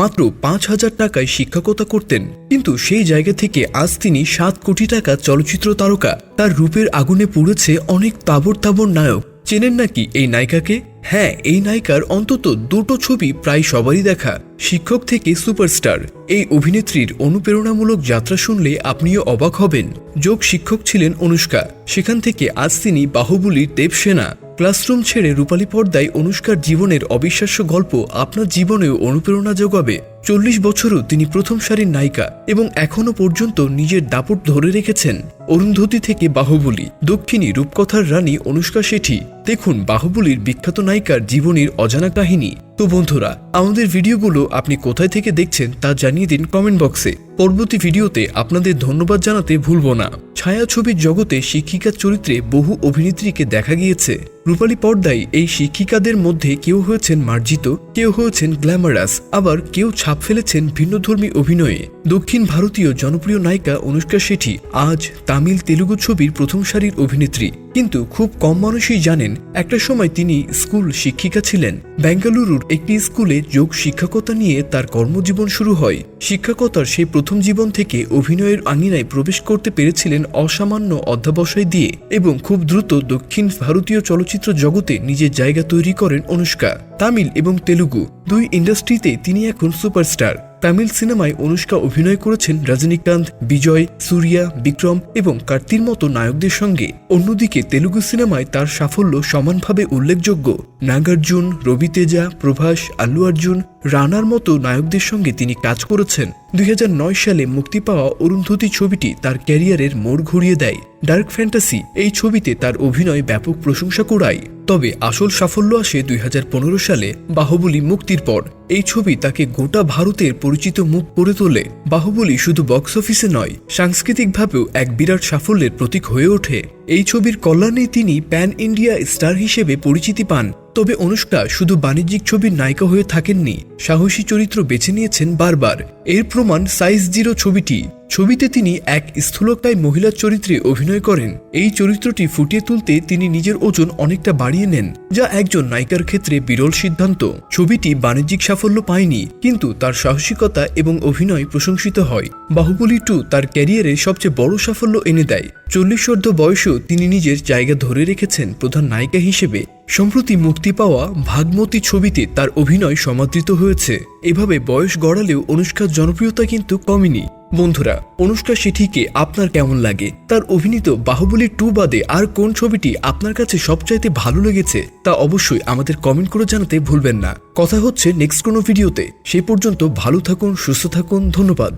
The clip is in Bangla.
মাত্র পাঁচ হাজার টাকায় শিক্ষকতা করতেন। কিন্তু সেই জায়গা থেকে আজ তিনি সাত কোটি টাকা চলচ্চিত্র তারকা। তার রূপের আগুনে পুড়েছে অনেক তাবর তাবর নায়ক। চেনেন নাকি এই নায়িকাকে? হ্যাঁ এই নায়িকার অন্তত দুটো ছবি প্রায় সবারই দেখা। শিক্ষক থেকে সুপারস্টার। এই অভিনেত্রীর অনুপ্রেরণামূলক যাত্রা শুনলে আপনিও অবাক হবেন। যোগ শিক্ষক ছিলেন অনুষ্কা। সেখান থেকে আজ তিনি বাহুবলীর দেবসেনা। ক্লাসরুম ছেড়ে রূপালী পর্দায় অনুষ্কার জীবনের অবিশ্বাস্য গল্প আপনার জীবনেও অনুপ্রেরণা যোগাবে। চল্লিশ বছরও তিনি প্রথম সারির নায়িকা এবং এখনও পর্যন্ত নিজের দাপট ধরে রেখেছেন অরুন্ধতী থেকে বাহুবলী। দক্ষিণী রূপকথার রানী অনুষ্কা শেঠি। দেখুন বাহুবলীর বিখ্যাত নায়িকার জীবনের অজানা কাহিনী। তো বন্ধুরা, আমাদের ভিডিওগুলো আপনি কোথায় থেকে দেখছেন তা জানিয়ে দিন কমেন্ট বক্সে পরবর্তী ভিডিওতে আপনাদের ধন্যবাদ জানাতে ভুলব না। ছায়াছবির জগতে শিক্ষিকার চরিত্রে বহু অভিনেত্রীকে দেখা গিয়েছে। রূপালী পর্দায় এই শিক্ষিকাদের মধ্যে কেউ হয়েছেন মার্জিত। কেউ হয়েছেন গ্ল্যামারাস, আবার কেউ ছাপ ফেলেছেন ভিন্নধর্মী অভিনয়ে। দক্ষিণ ভারতীয় জনপ্রিয় নায়িকা অনুষ্কা শেঠি আজ তামিল তেলুগু ছবির প্রথম সারির অভিনেত্রী। কিন্তু খুব কম মানুষই জানেন, একটা সময় তিনি স্কুল শিক্ষিকা ছিলেন। বেঙ্গালুরুর একটি স্কুলে যোগ শিক্ষকতা নিয়ে তার কর্মজীবন শুরু হয়। শিক্ষকতার সেই প্রথম জীবন থেকে অভিনয়ের আঙিনায় প্রবেশ করতে পেরেছিলেন অসামান্য অধ্যাবসায় দিয়ে এবং খুব দ্রুত দক্ষিণ ভারতীয় চলচ্চিত্র জগতে নিজের জায়গা তৈরি করেন অনুষ্কা। তামিল এবং তেলুগু দুই ইন্ডাস্ট্রিতে তিনি এখন সুপারস্টার। তামিল সিনেমায় অনুষ্কা অভিনয় করেছেন রজনীকান্ত, বিজয়, সুরিয়া, বিক্রম এবং কার্তির মতো নায়কদের সঙ্গে। অন্যদিকে তেলুগু সিনেমায় তার সাফল্য সমানভাবে উল্লেখযোগ্য। নাগার্জুন রবি তেজা প্রভাস, আল্লু অর্জুন, রানার মতো নায়কদের সঙ্গে তিনি কাজ করেছেন। দুই হাজার নয় সালে মুক্তি পাওয়া অরুন্ধতী ছবিটি তার ক্যারিয়ারের মোড় ঘুরিয়ে দেয়। ডার্ক ফ্যান্টাসি এই ছবিতে তার অভিনয় ব্যাপক প্রশংসা কুড়ায়। তবে আসল সাফল্য আসে দুই হাজার পনেরো সালে বাহুবলী মুক্তির পর। এই ছবি তাকে গোটা ভারতের পরিচিত মুখ করে তোলে। বাহুবলী শুধু বক্স অফিসে নয়, সাংস্কৃতিকভাবেও এক বিরাট সাফল্যের প্রতীক হয়ে ওঠে। এই ছবির কল্যাণে তিনি প্যান ইন্ডিয়া স্টার হিসেবে পরিচিতি পান। তবে অনুষ্কা শুধু বাণিজ্যিক ছবির নায়িকা হয়ে থাকেননি, সাহসী চরিত্র বেছে নিয়েছেন বারবার। এর প্রমাণ সাইজ জিরো ছবিটি। ছবিতে তিনি এক স্থূলকায় মহিলার চরিত্রে অভিনয় করেন। এই চরিত্রটি ফুটিয়ে তুলতে তিনি নিজের ওজন অনেকটা বাড়িয়ে নেন, যা একজন নায়িকার ক্ষেত্রে বিরল সিদ্ধান্ত। ছবিটি বাণিজ্যিক সাফল্য পায়নি, কিন্তু তার সাহসিকতা এবং অভিনয় প্রশংসিত হয়। বাহুবলী টু তার ক্যারিয়ারে সবচেয়ে বড় সাফল্য এনে দেয়। চল্লিশর্ধ বয়সেও তিনি নিজের জায়গা ধরে রেখেছেন প্রধান নায়িকা হিসেবে। সম্প্রতি মুক্তি পাওয়া ভাগমতী ছবিতে তার অভিনয় সমাদৃত হয়েছে। এভাবে বয়স গড়ালেও অনুষ্কার জনপ্রিয়তা কিন্তু কমেনি। বন্ধুরা, অনুষ্কা সেঠিকে আপনার কেমন লাগে? তার অভিনীত বাহুবলী টু বাদে আর কোন ছবিটি আপনার কাছে সবচাইতে ভালো লেগেছে তা অবশ্যই আমাদের কমেন্ট করে জানাতে ভুলবেন না। কথা হচ্ছে নেক্সট কোনো ভিডিওতে সে পর্যন্ত ভালো থাকুন, সুস্থ থাকুন, ধন্যবাদ।